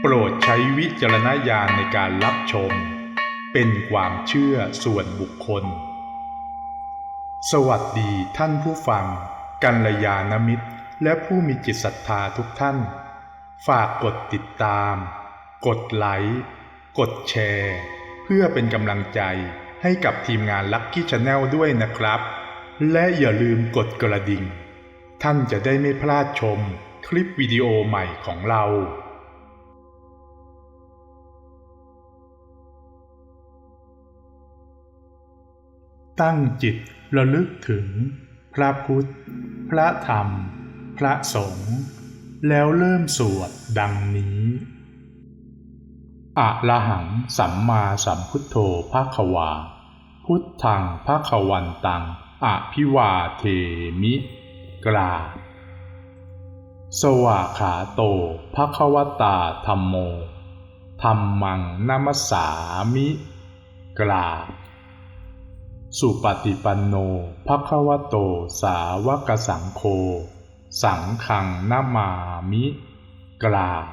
โปรดใช้วิจารณญาณในการรับชม เป็นความเชื่อส่วนบุคคล สวัสดีท่านผู้ฟัง กัลยาณมิตร และผู้มีจิตศรัทธาทุกท่าน ฝากกดติดตาม กดไลค์กดแชร์ เพื่อเป็นกำลังใจให้กับทีมงานลัคกี้ชาแนลด้วยนะครับ และอย่าลืมกดกระดิ่ง ท่านจะได้ไม่พลาดชมคลิปวิดีโอใหม่ของเราตั้งจิตระลึกถึง พระพุทธ พระธรรม พระสงฆ์แล้วเริ่มสวดดังนี้อะระหังสัมมาสัมพุทโธภาควา พุทธังภาควันตังอภิวาเทมิ กราบสวาขาโตภะควตาธรรมโมธรรมังนัมสสามิกราบสุปฏิปันโนภะควโตสาวกสังโฆสังฆังนามามิกราบ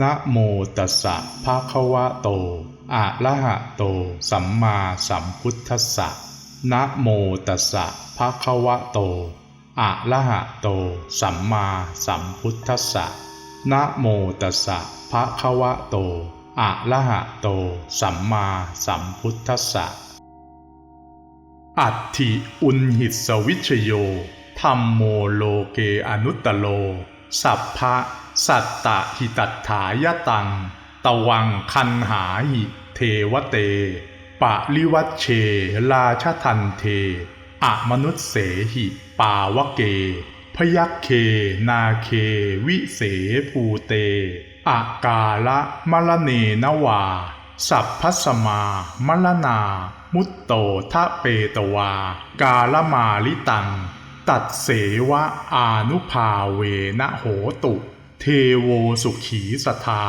นะโมตัสสะภะคะวะโต อะระหะโต สัมมาสัมพุทธัสสะ นะโมตัสสะภะคะวะโต อะระหะโต สัมมาสัมพุทธัสสะ นะโมตัสสะภะคะวะโต อะระหะโต สัมมาสัมพุทธัสสะ อัตถิอุนหิตสวิชโย ธรรมโมโลเกอนุตตโล สัพพะสัตตะหิตัตถายตัง ตวังคันหาหิเทวเต ปะลิวัชเช ราชทันเท อะมนุษเสหิ ปาวเก พยัคเค นาเค วิเสภูเต อากาละมะละเนนวา สัพพัสมามลนา มุตโตทะเปตวา กาลมาลิตัง ตัดเสวะอานุภาเวนะโหตุ เทโวสุขีสทา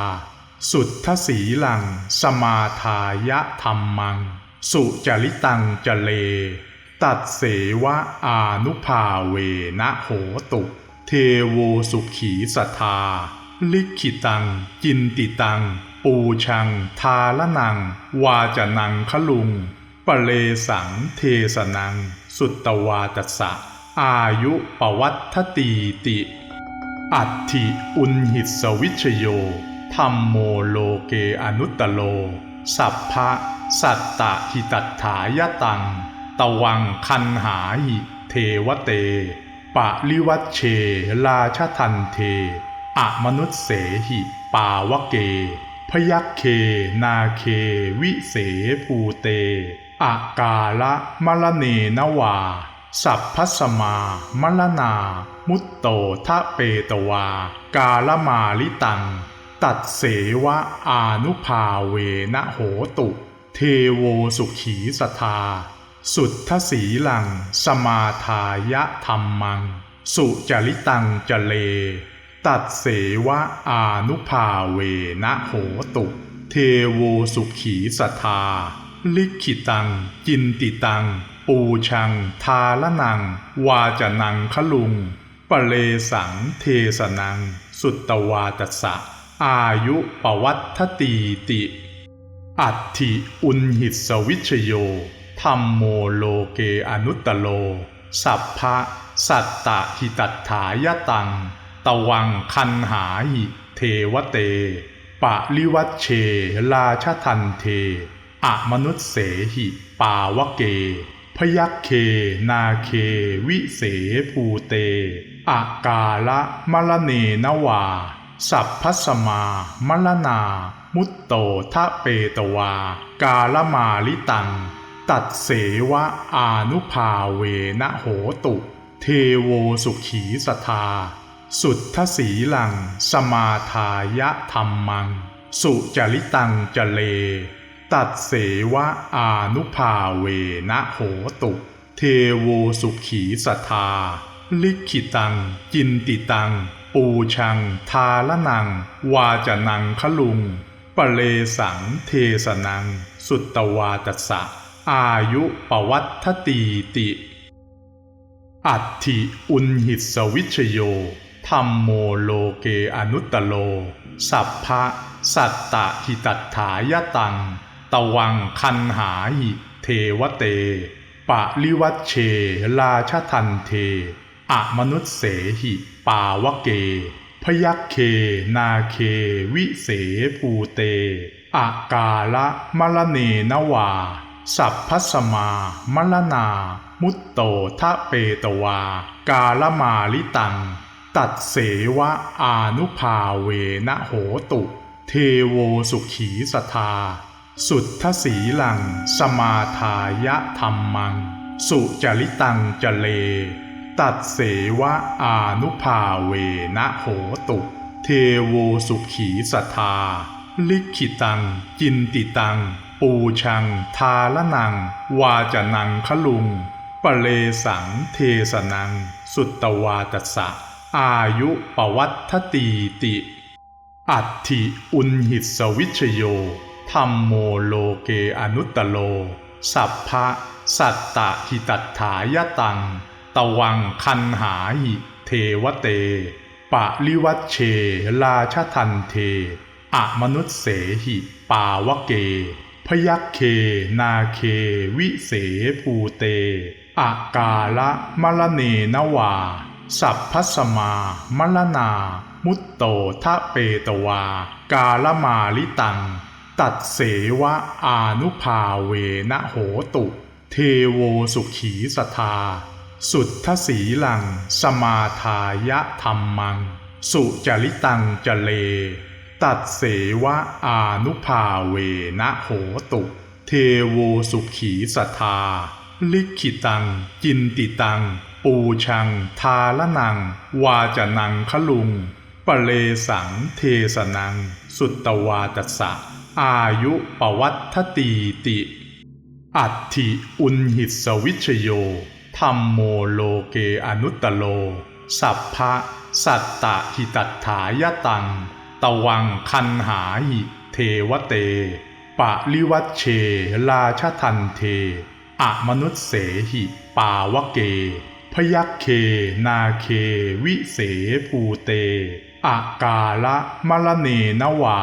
สุทธสีลัง สมาทายะธรรมัง สุจริตังจเล ตัดเสวะอานุภาเวนะโหตุ เทโวสุขีสทา ลิขิตัง จินติตัง ปูชัง ทาละนัง วาจนังคลุงปะเลสังเทสนัง สุตตวาตสะ อายุปวัตทตีติ อัตถิอุนหิตสวิชโย ธรรมโมโลเกอนุตตโล สัพพะสัตตะหิตัถายตัง ตวังคันหาหิเทวเต ปะลิวัชเช ราชทันเทอะมนุษเสหิปาวเก พยัคเคนาเควิเสภูเตอากาละมะละเนนวา สัพพัสมามลนา มุตโตทะเปตวา กาลมาลิตัง ตัดเสวะอานุภาเวนะโหตุ เทโวสุขีสทา สุทธสีลัง สมาทายะธรรมัง สุจริตังจเล ตัดเสวะอานุภาเวนะโหตุ เทโวสุขีสทา ลิขิตัง จินติตัง ปูชัง ทาละนัง วาจนังคลุงปะเลสังเทสนัง สุตตวาตสะ อายุปวัตทตีติ อัตถิอุนหิตสวิชโยธรรมโมโลเกอนุตตโล สัพพะสัตตะหิตัตถายตัง ตวังคันหาหิเทวเต ปะลิวัชเชราชทันเท อะมนุษเสหิ ปาวเก พยัคเคนาเควิเสภูเต อากาละมะละเนนวา สัพพสมามลนามุตโตทะเปตวา กาลมาลิตัง ตัดเสวะอานุภาเวนะโหตุ เทโวสุขีสทา สุทธสีลัง สมาทายะธรรมัง สุจริตังจเล ตัดเสวะอานุภาเวนะโหตุ เทโวสุขีสทา ลิขิตัง จินติตัง ปูชัง ทาละนัง วาจนังคลุงปะเลสังเทสนัง สุตตวาตสะ อายุปวัตทตีติ อัตถิอุนหิตสวิชโยธรรมโมโลเกอนุตตโล สัพพะสัตตะหิตัตถายตัง ตวังคันหาหิเทวเต ปะลิวัชเช ราชทันเท อมนุษเสหิปาวเก พยัคเคนาเค วิเสภูเต อากาละมะลเนนวา สัพพสมามะลนา มุตโตทะเปตวา กาลมาลิตัง ตัดเสวะอานุภาเวนะโหตุ เทโวสุขีสทา สุทธสีลัง สมาทายะธรรมัง สุจริตังจะเล ตัดเสวะอานุภาเวนะโหตุเทโวสุขีสทาลิขิตัง จินติตัง ปูชัง ทาละนัง วาจะนังคะลุง ปะเลสังเทสนัง สุตตวาตสะ อายุปวัตทตีติ อัตถิอุนหิตสวิชโยธรรมโมโลเกอนุตตโล สัพพะสัตตะหิตัตถายตัง ตวังคันหาหิเทวเต ปะลิวัชเช ราชทันเท อะมนุษเสหิ ปาวเก พยัคเค นาเค วิเสภูเต อากาละมะละเนนวา สัพพสมามะละนา มุตโตทะเปตวา กาลมาลิตัง ตัดเสวะอานุภาเวนะโหตุ เทโวสุขีสทา สุทธสีลัง สมาทายะธรรมัง สุจริตังจเล ตัดเสวะอานุภาเวนะโหตุ เทโวสุขีสทา ลิขิตัง จินติตัง ปูชัง ทาละนัง วาจะนังคะลุงปะเลสังเทสนัง สุตตวาตสะ อายุปวัตทตีติ อัตถิอุนหิตสวิชโย ธรรมโมโลเกอนุตตโล สัพพะสัตตะหิตัถายตัง ตวังคันหาหิเทวเต ปะลิวัชเช ราชทันเทอะมนุษเสหิปาวเก พยัคเคนาเค วิเสภูเตอากาละมะละเนนวา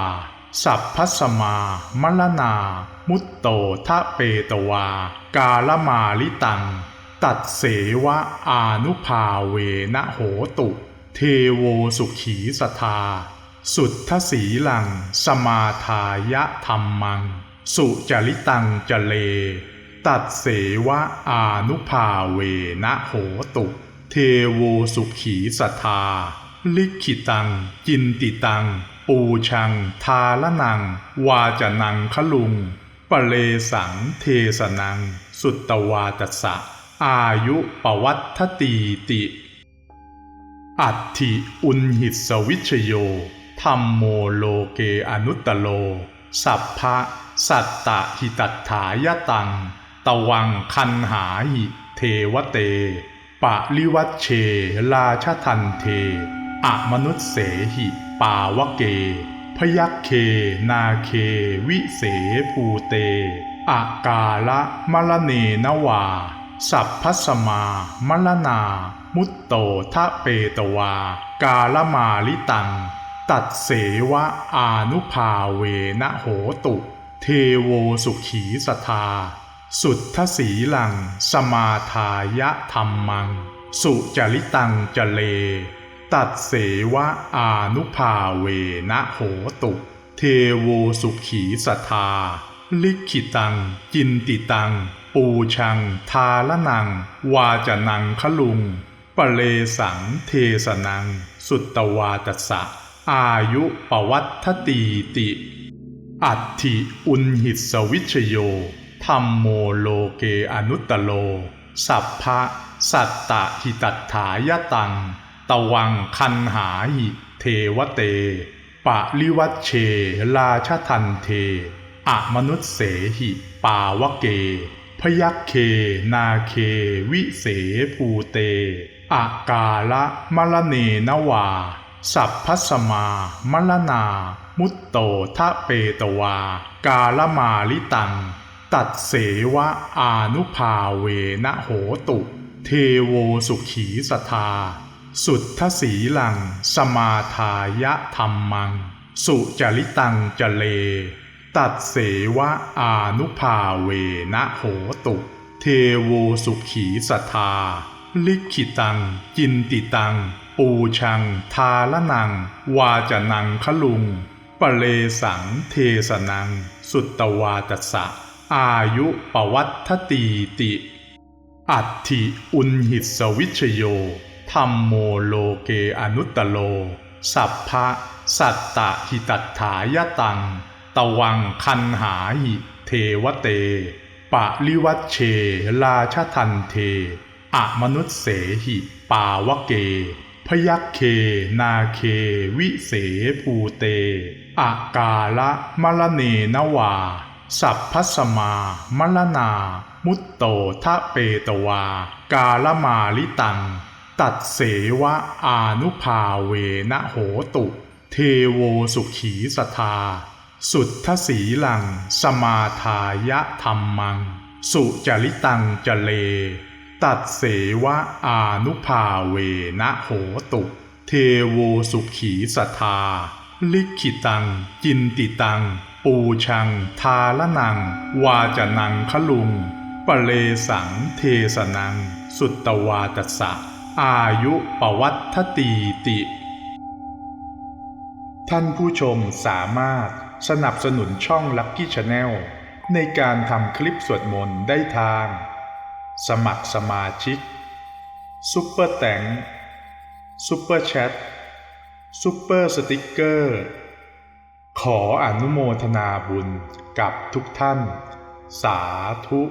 สัพพสมามะละนา มุตโตทะเปตวา กาลมาลิตัง ตัดเสวะอานุภาเวนะโหตุ เทโวสุขีสทา สุทธสีลัง สมาทายะธรรมัง สุจริตังจะเล ตัดเสวะอานุภาเวนะโหตุ เทโวสุขีสทา ลิขิตัง จินติตัง ปูชัง ทาละนัง วาจะนังคะลุงปะเลสังเทสนัง สุตตวาตสะ อายุปวัตทตีติ อัตถิอุนหิตสวิชโยธรรมโมโลเกอนุตตโล สัพพะสัตตะหิตัถายตัง ตวังคันหาหิ เทวเต ปะลิวัชเช ราชทันเทอะมนุษเสหิ ปาวะเก พยัคเค นาเค วิเสภูเต อากาละมะละเนนวา สัพพสมามะลนา มุตโตทะเปตวา กาลมาลิตัง ตัดเสวะอานุภาเวนะโหตุ เทโวสุขีสทา สุทธสีลัง สมาทายะธรรมัง สุจริตังจเล ตัดเสวะอานุภาเวนะโหตุ เทโวสุขีสทา ลิขิตัง จินติตัง ปูชัง ทาละนัง วาจะนังคะลุง ปะเลสังเทสนัง สุตตวาตสะ อายุปวัตทตีติ อัตถิอุนหิตสวิชโยธรรมโมโลเกอนุตตโล สัพพะสัตตะหิตัถายตัง ตวังคันหาหิเทวเต ปะลิวัชเช ราชทันเท อมนุษเสหิ ปาวเก พยัคเคนาเควิเสภูเต อากาละมละเนนวา สัพพสมามลนา มุตโตทะเปตวา กาลมาลิตัง ตัดเสวะอานุภาเวนะโหตุ เทเทโวสุขีสทา สุทธสีลัง สมาทายะธรรมัง สุจริตังจะเล ตัดเสวะอานุภาเวนะโหตุ เทโวสุขีสทาลิขิตัง จินติตัง ปูชัง ทาละนัง วาจะนังคะลุง ปะเลสังเทสนัง สุตตวาตสะ อายุปวัตทตีติ อัตถิอุนหิตสวิชโยธรรมโมโลเกอนุตตโล สัพพะสัตตะหิตัตถายตัง ตวังคันหาหิ เทวเต ปะลิวัชเช ราชทันเทอะมนุษเสหิ ปาวเก พยัคเค นาเค วิเสภูเตอากาละมะละเนนวา สัพพสมามะละนา มุตโตทะเปตวา กาลมาลิตัง ตัดเสวะอานุภาเวนะโหตุ เทโวสุขีสทา สุทธสีลัง สมาทายะธรรมัง สุจริตังจเล ตัดเสวะอานุภาเวนะโหตุ เทโวสุขีสทา ลิขิตัง จินติตัง ปูชัง ทาละนัง วาจะนังคะลุงปะเลสังเทสนัง สุตตวาตสะ อายุปวัตทตีติ ท่านผู้ชมสามารถสนับสนุนช่อง Lucky Channel ในการทำคลิปสวดมนต์ได้ทาง สมัครสมาชิก ซุปเปอร์แตงซุปเปอร์แชทซุปเปอร์สติกเกอร์ ขออนุโมทนาบุญกับทุกท่าน สาธุ